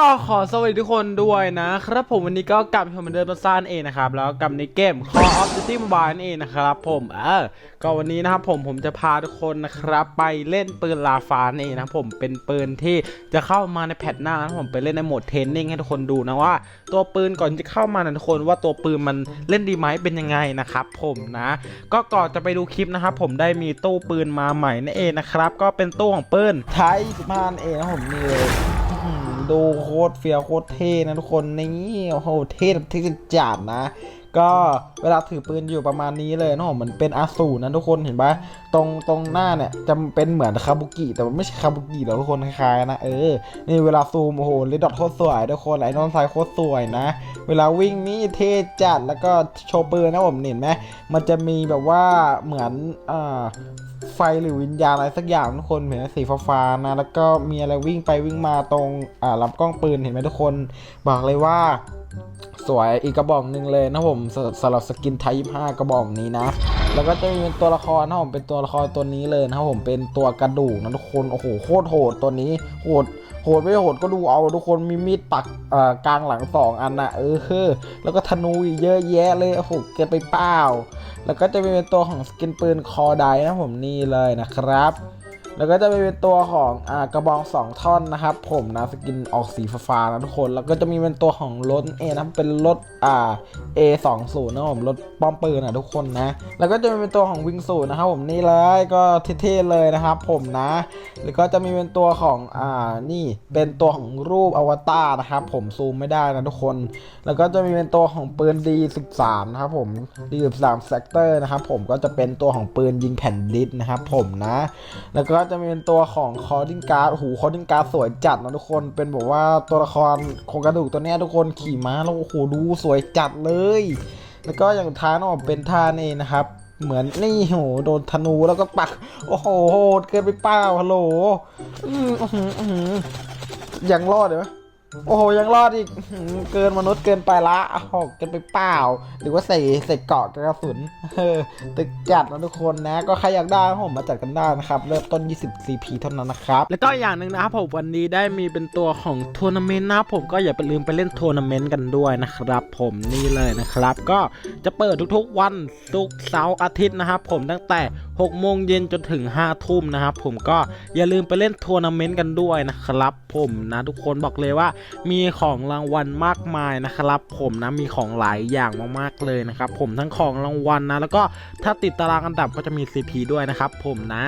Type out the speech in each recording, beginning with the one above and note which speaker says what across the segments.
Speaker 1: ก็ขอสวัสดีทุกคนด้วยนะครับผมวันนี้ก็กลับมาชมเหมือนเดิมมาซ่านเองนะครับแล้วกลับในเกม Call of Duty Mobile นั่นเองนะครับผมเออก็วันนี้นะครับผมผมจะพาทุกคนนะครับไปเล่นปืนลาฟานั่นเองนะผมเป็นปืนที่จะเข้ามาในแพทหน้านะผมไปเล่นในโหมดเทรนนิ่งให้ทุกคนดูนะว่า ตัวปืนก่อนจะเข้ามานะทุกคนว่าตัวปืนมันเล่นดีไหมเป็นยังไงนะครับผมนะ ก็ก่อนจะไปดูคลิปนะครับผมได้มีตู้ปืนมาใหม่นั่นเองนะครับก็เป็นตู้ของปืนไทย25นั่นเองนะผมนี่เลย ดูโคตรเฟี้ยวโคตรเท่นะทุกคนนี่โอ้โหเท่แบบเท่จัดนะ ก็เวลาถือปืนอยู่ประมาณนี้เลยนะผมเหมือนเป็นอาสูรนะทุกคนเห็นปะตรงตรงหน้าเนี่ยจะเป็นเหมือนคาบุกิแต่มันไม่ใช่คาบุกิหรอกทุกคนคล้ายๆนะเออนี่เวลาซูมโอ้โหเลดดอทโคตรสวยทุกคนไอ้นอนไซโคตรสวยนะ เวลาวิ่งนี่เท่จัดแล้วก็โชว์ปืนนะผมเห็นไหมมันจะมีแบบว่าเหมือนอ่า ฟหรือวิญญาณอะไรสักอย่างทุกคนเห็นไหมสีฟ้าๆนะ แล้วก็มีอะไรวิ่งไปวิ่งมาตรงอ่าลำกล้องปืนเห็นไหมทุกคน บอกเลยว่า สวยอีกกระบอกหนึ่งเลยนะผมสสำหรับสกินไทย25กระบอกนี้นะ แล้วก็จะมีเป็นตัวละครนะผมเป็นตัวละครตัวนี้เลยนะผมเป็นตัวกระดูกนะทุกคนโอ้โหโคตรโหดตัวนี้โหดโหดไม่โหดก็ดูเอาทุกคนมีมีดปักอ่อกลางหลังสองอันนะเออคือแล้วก็ธนูอีกเยอะแยะเลยโอ้โหเกินไปเปล่า แล้วก็จะมีเป็นตัวของสกินปืนคอไดนะผมนี่เลยนะครับ แล้วก็จะมีเป็นตัวของอ่ากระบอง 2 ท่อนนะครับ ผมนะสกินออกสีฟ้าๆนะทุกคน แล้วก็จะมีเป็นตัวของรถเอนะเป็นรถอ่า A20 นะผมรถป้อมปืนนะทุกคนนะ แล้วก็จะมีเป็นตัวของวิงสูนะครับผมนี่เลยก็เท่ๆเลยนะครับ ผมนะ แล้วก็จะมีเป็นตัวของอ่านี่เป็นตัวของรูปอวตารนะครับผมซูมไม่ได้นะทุกคน แล้วก็จะมีเป็นตัวของปืน D13 นะครับผม D13 Sector นะครับผมก็จะเป็นตัวของปืนยิงแผ่นดิสนะครับผมนะ แล้วก็จะมีเป็นตัวของคอร์ดิงการ์ดหูคอร์ดิงการ์ดสวยจัดนะทุกคนเป็นแบบว่าตัวละครโครงกระดูกตัวนี้ทุกคนขี่ม้าแล้วโอ้โหดูสวยจัดเลย แล้วก็อย่างท้ายนะผมเป็นท่านี่นะครับ เหมือนนี่โหโดนธนูแล้วก็ปัก โอ้โหโหดเกินไปเปล่าฮัลโหลอืมอื้อหือยังรอดเหรอ โอ้โหยังรอดอีกเกินมนุษย์เกินไปละโอ้โหเกินไปเปล่า หรือว่าใส่ใส่เกาะกระสุนเออตึกจัดนะทุกคนนะ ก็ใครอยากได้ผมมาจัดกันได้นะครับ เริ่มต้น 20 CP เท่านั้นนะครับ แล้วก็อย่างหนึ่งนะครับผมวันนี้ได้มีเป็นตัวของทัวร์นาเมนต์นะผมก็อย่าไปลืมไปเล่นทัวร์นาเมนต์กันด้วยนะครับผมนี่เลยนะครับ ก็จะเปิดทุกๆวันศุกร์เสาร์อาทิตย์นะครับผมตั้งแต่ 6โมงเย็นจนถึง 5 ทุ่มนะครับ ผมก็อย่าลืมไปเล่นทัวร์นาเมนต์กันด้วยนะครับ ผมนะทุกคนบอกเลยว่า มีของรางวัลมากมายนะครับ ผมนะมีของหลายอย่างมากๆเลยนะครับผมทั้งของรางวัลนะ แล้วก็ถ้าติดตารางอันดับก็จะมี CP ด้วยนะครับผมนะ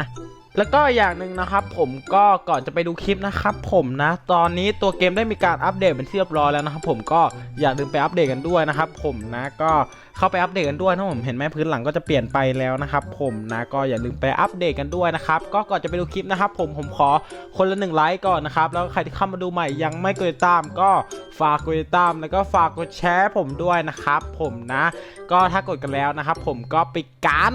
Speaker 1: แล้วก็อย่างหนึ่งนะครับผมก็ก่อนจะไปดูคลิปนะครับผมนะ ตอนนี้ตัวเกมได้มีการอัปเดตเป็นที่เรียบร้อยแล้วนะครับผมก็อย่าลืมไปอัปเดตกันด้วยนะครับผมนะก็ เข้าไปอัปเดตกันด้วยนะผมเห็นไหมพื้นหลังก็จะเปลี่ยนไปแล้วนะครับผมนะก็อย่าลืมไปอัปเดตกันด้วยนะครับก็ก่อนจะไปดูคลิปนะครับผมผมขอคนละหนึ่งไลค์ก่อนนะครับแล้วใครที่เข้ามาดูใหม่ยังไม่กดติดตามก็ฝากกดติดตามแล้วก็ฝากกดแชร์ผมด้วยนะครับผมนะ ก็ถ้ากดกันแล้วนะครับผมก็ไปกัน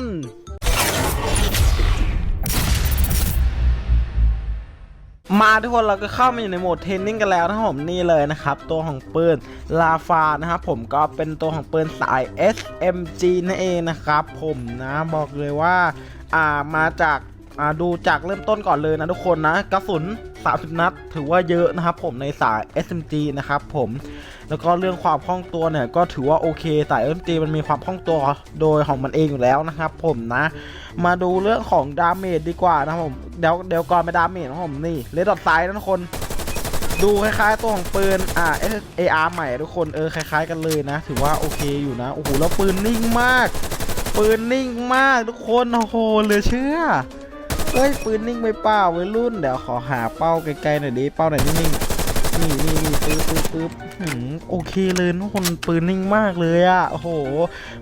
Speaker 1: มาทุกคนเราก็เข้ามาอยู่ในโหมดเทรนนิ่งกันแล้วนะครับผมนี่เลยนะครับ ตัวของปืนลาฟานะครับผมก็เป็นตัวของปืนสาย SMG นั่นเองนะครับ ผมนะบอกเลยว่าอ่ามาจากอ่าดูจากเริ่มต้นก่อนเลยนะทุกคนนะกระสุน 30 นัด ถือว่าเยอะนะครับผมในสาย SMG นะครับผมแล้วก็เรื่องความคล่องตัวเนี่ยก็ถือว่าโอเคสาย SMG มันมีความคล่องตัวโดยของมันเองอยู่แล้วนะครับผมนะ มาดูเรื่องของดาเมจดีกว่านะครับผมเดี๋ยวเดี๋ยวก่อนไปดาเมจนะผมนี่เลดดอทไซด์นะทุกคนดูคล้ายๆตัวของปืน อ่า AR ใหม่ทุกคน เออ คล้าย ๆ กันเลยนะ ถือว่าโอเคอยู่นะ โอ้โห แล้วปืนนิ่งมาก ปืนนิ่งมากทุกคน โอ้โห เหลือเชื่อ เฮ้ยปืนนิ่งไปเปล่าวัยรุ่นเดี๋ยวขอหาเป้าไกลๆหน่อยดิเป้าไหนนิ่งๆนี่นี่นี่ปึ๊บปึ๊บปึ๊บหืมโอเคเลยทุกคนปืนนิ่งมากเลยอะโอ้โห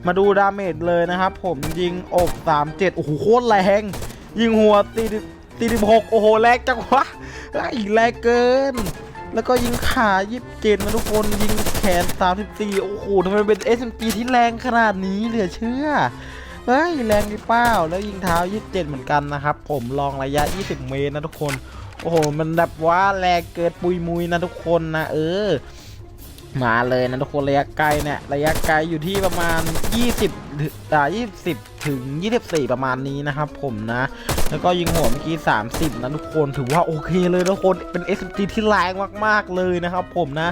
Speaker 1: มาดูดาเมจเลยนะครับ ผมยิงอก37โอ้โหโคตรแรงยิงหัวตีตีดิบหกโอ้โหแรงจังวะอีกแรงเกิน แล้วก็ยิงขายิบเจนนะทุกคนยิงแขน34โอ้โหทำไมเป็น SMG ที่แรงขนาดนี้เหลือเชื่อ เฮ้ยแรงดีเป้าแล้วยิงเท้า 27 เหมือนกันนะครับ ผมลองระยะ 20 เมตรนะทุกคน โอ้โห มันแบบว่าแรงเกิดปุยมุยนะทุกคนนะ เออ มาเลยนะทุกคนระยะไกลเนี่ยระยะไกลอยู่ที่ประมาณ 20ถึงอ่า20 ถึง 24 ประมาณนี้นะครับผมนะ แล้วก็ยิงหัวเมื่อกี้ 30 นะทุกคนถือว่าโอเคเลยทุกคนเป็น SMG ที่แรงมากๆเลยนะครับผมนะ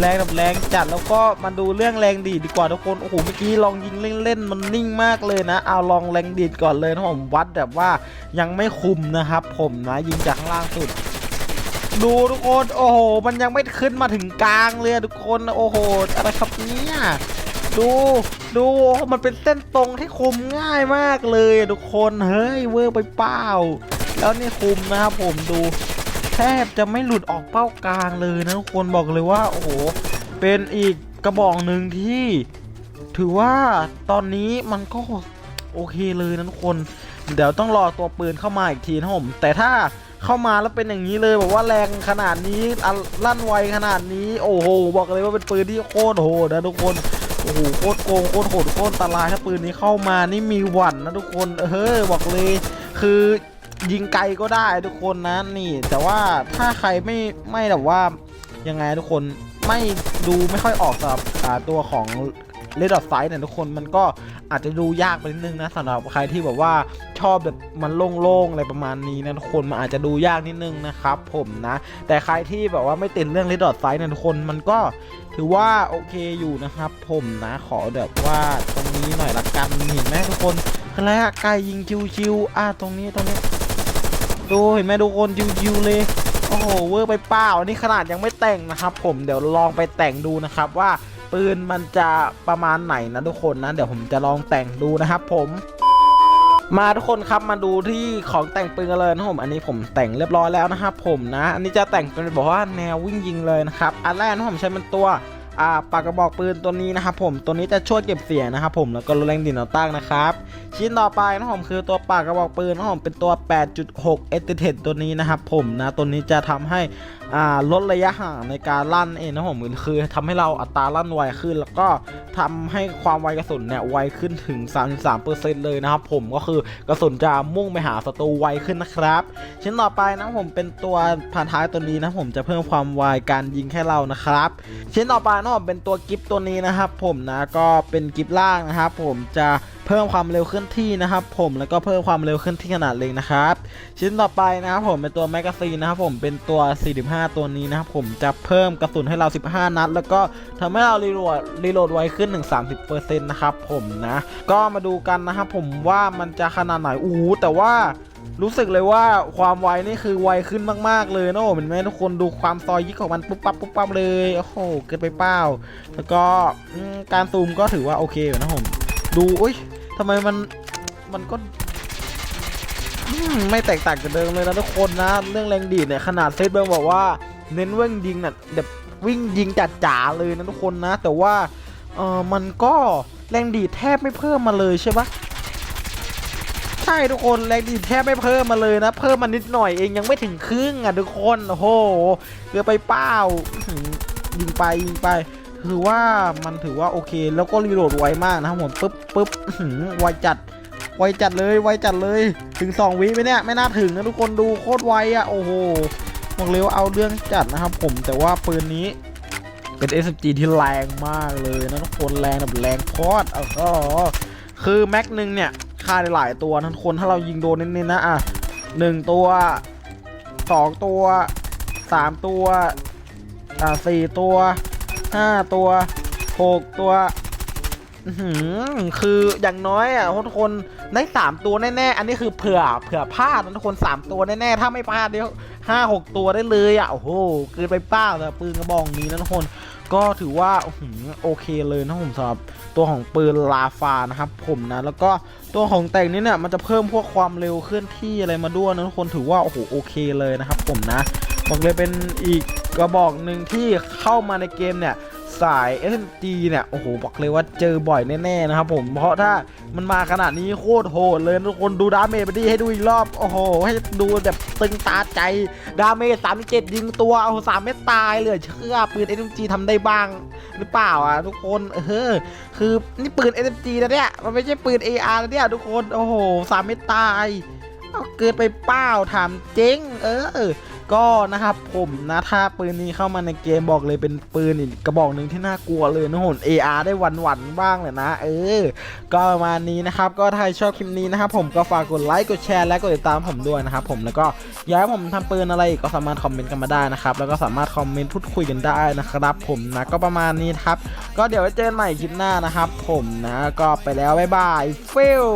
Speaker 1: แรงแบบแรงจัดแล้วก็มาดูเรื่องแรงดีดดีกว่าทุกคนโอ้โหเมื่อกี้ลองยิงเล่นๆมันนิ่งมากเลยนะ เอาลองแรงดีดก่อนเลยนะผมวัดแบบว่ายังไม่คุมนะครับ ผมนะยิงจากข้างล่างสุดดูทุกคน โอ้โห มันยังไม่ขึ้นมาถึงกลางเลยทุกคน โอ้โห อะไรครับเนี่ย ดูดูมันเป็นเส้นตรงที่คุมง่ายมากเลยทุกคนเฮ้ยเวอร์ไปเปล่า แล้วนี่คุมนะครับผมดู แทบจะไม่หลุดออกเป้ากลางเลยนะทุกคนบอกเลยว่าโอ้โหเป็นอีกกระบอกหนึ่งที่ ถือว่าตอนนี้มันก็โอเคเลยนะทุกคน เดี๋ยวต้องรอตัวปืนเข้ามาอีกทีนะผมแต่ถ้าเข้ามาแล้วเป็นอย่างนี้เลยบอกว่าแรงขนาดนี้ลั่นไวขนาดนี้ โอ้โห บอกเลยว่าเป็นปืนที่โคตรโหดนะทุกคน โอ้โหโคตรโกงโคตรโหดโคตรอันตรายถ้าปืนนี้เข้ามานี่มีหวั่นนะทุกคนเฮ้ยบอกเลยคือยิงไกลก็ได้ทุกคนนะนี่ แต่ว่าถ้าใครไม่ไม่แบบว่ายังไงทุกคนไม่ดูไม่ค่อยออกสำหรับตัวของ เลดดอทไซด์เนี่ยทุกคนมันก็อาจจะดูยากไปนิดนึงนะสำหรับใครที่แบบว่าชอบแบบมันโล่งๆอะไรประมาณนี้นะทุกคนมันอาจจะดูยากนิดนึงนะครับผมนะ แต่ใครที่แบบว่าไม่ติดเรื่องเลดดอทไซด์เนี่ยทุกคนมันก็ถือว่าโอเคอยู่นะครับ ผมนะขอแบบว่าตรงนี้หน่อยละกันเห็นไหมทุกคนอะไรอะไกลยิงชิวๆอะตรงนี้ตรงนี้ดูเห็นไหมทุกคนชิวๆเลยโอ้โหเวอร์ไปเปล่านี่ขนาดยังไม่แต่งนะครับ ผมเดี๋ยวลองไปแต่งดูนะครับว่า ปืนมันจะประมาณไหนนะทุกคนนะ เดี๋ยวผมจะลองแต่งดูนะครับผม มาทุกคนครับมาดูที่ของแต่งปืนกันเลยนะผมอันนี้ผมแต่งเรียบร้อยแล้วนะครับผมนะ อันนี้จะแต่งเป็นบอกว่าแนววิ่งยิงเลยนะครับอันแรกนะผมใช้เป็นตัว อ่าปากกระบอกปืนตัวนี้นะครับผมตัวนี้จะช่วยเก็บเสียงนะครับผมแล้วก็ลดแรงดิ่นแนวตั้งนะครับชิ้นต่อไปนะผมคือตัวปากกระบอกปืนนะผมเป็นตัว 8.6 เอติเทตัวนี้นะครับผมนะตัวนี้จะทำให้อ่าลดระยะห่างในการลั่นเองนะผมคือทำให้เราอัตราลั่นไวขึ้น แล้วก็ทำให้ความไวกระสุนเนี่ยไวขึ้นถึง 33%เลยนะครับผมก็คือกระสุนจะมุ่งไปหาศัตรูไวขึ้นนะครับชิ้นต่อไปนะผมเป็นตัวพันท้ายตัวนี้นะผมจะเพิ่มความไวการยิงให้เรานะครับชิ้นต่อไปนะครับผมเป็นตัวกิฟตัวนี้นะครับผมนะก็เป็นกิฟล่างนะครับผมจะเพิ่มความเร็วเคลื่อนที่นะครับผมแล้วก็เพิ่มความเร็วเคลื่อนที่ขนาดเล็กนะครับชิ้นต่อไปนะครับผมเป็นตัวแมกกาซีนนะครับผมเป็นตัว 45 ตัวนี้นะครับผมจะเพิ่มกระสุนให้เรา 15 นัด แล้วก็ทำให้เรารีโหลดรีโหลดไวขึ้นถึง30%นะครับผมนะก็มาดูกันนะครับผมว่ามันจะขนาดไหนอู้หูแต่ว่า รู้สึกเลยว่าความไวนี่คือไวขึ้นมากๆเลยนะโอ้เห็นไหมทุกคนดูความซอยยิกของมันปุ๊บปั๊บปุ๊บปั๊บเลยโอ้โหเกินไปเปล่าแล้วก็การซูมก็ถือว่าโอเคอยู่นะผมดูอุ้ยทำไมมันมันก็ไม่แตกต่างจากเดิมเลยนะทุกคนนะ เรื่องแรงดีดเนี่ยขนาดเซตเบิร์บอกว่าเน้นวิ่งยิงน่ะแบบวิ่งยิงจัดจ๋าเลยนะทุกคนนะ แต่ว่าเออมันก็แรงดีดแทบไม่เพิ่มมาเลยใช่ปะ ใช่ทุกคนแรงดีแทบไม่เพิ่มมาเลยนะ เพิ่มมานิดหน่อยเองยังไม่ถึงครึ่งอะทุกคนโอ้โหเกือบไปเป้ายิงไปยิงไปถือว่ามันถือว่าโอเค แล้วก็รีโหลดไวมากนะครับผมปึ๊บปึ๊บไวจัดไวจัดเลยไวจัดเลยถึง 2 วิไหมเนี่ยไม่น่าถึงนะทุกคนดูโคตรไวอะโอ้โหบอกเลยว่าเอาเรื่องจัดนะครับผมแต่ว่าปืนนี้เป็น SMG ที่แรงมากเลยนะทุกคนแรงแบบแรงพอดเออคือแม็กหนึ่งเนี่ยาได้หลายตัวนะทุกคนถ้าเรายิงโดนเน้นๆนะอะหนึ่งตัวสองตัวสามตัวอ่าสี่ตัวห้าตัวหกตัวหือคืออย่างน้อยอะทุกคนได้สามตัวแน่ๆ อันนี้คือเผื่อเผื่อพลาดนะทุกคนสามตัวแน่ๆ ถ้าไม่พลาดเดี๋ยวห้าหกตัวได้เลยอะโอ้โหเกินไปเป้าแต่ปืนกระบอกนี้นะทุกคน ก็ถือว่าโอเคเลยนะผมสำหรับตัวของปืนลาฟานะครับผมนะแล้วก็ตัวของแต่งนี้เนี่ยมันจะเพิ่มพวกความเร็วเคลื่อนที่อะไรมาด้วยนะทุกคนถือว่าโอ้โหโอเคเลยนะครับผมนะบอกเลยเป็นอีกกระบอกหนึ่งที่เข้ามาในเกมเนี่ย สาย SMG เนี่ย โอ้โห บอกเลยว่าเจอบ่อยแน่ๆนะครับผม เพราะถ้ามันมาขนาดนี้โคตรโหดเลยทุกคนดูดาเมจไปดีให้ดูอีกรอบ โอ้โห ให้ดูแบบตึงตาใจ ดาเมจ37ยิงตัวโอ้โหสามเม็ดตายเลยเชื่อปืน SMG ทำได้บ้างหรือเปล่าอะทุกคน เออ คือนี่ปืน SMG นะเนี่ย มันไม่ใช่ปืน AR นะเนี่ยทุกคน โอ้โหสามเม็ดตาย เอาเกินไปเป้าถามเจ๊งเออ ก็นะครับผมนะถ้าปืนนี้เข้ามาในเกมบอกเลยเป็นปืนอีกกระบอกหนึ่งที่น่ากลัวเลยนะโหน AR ได้หวันๆบ้างเลยนะ เออ ก็ประมาณนี้นะครับ ก็ถ้าชอบคลิปนี้นะครับผมก็ฝากกดไลค์กดแชร์และกดติดตามผมด้วยนะครับผมแล้วก็อยากให้ผมทำปืนอะไรอีกก็สามารถคอมเมนต์กันมาได้นะครับแล้วก็สามารถคอมเมนต์พูดคุยกันได้นะครับผมนะก็ประมาณนี้ครับ ก็เดี๋ยวไว้เจอกันใหม่คลิปหน้านะครับ ผมนะก็ไปแล้วบ๊ายบายฟิล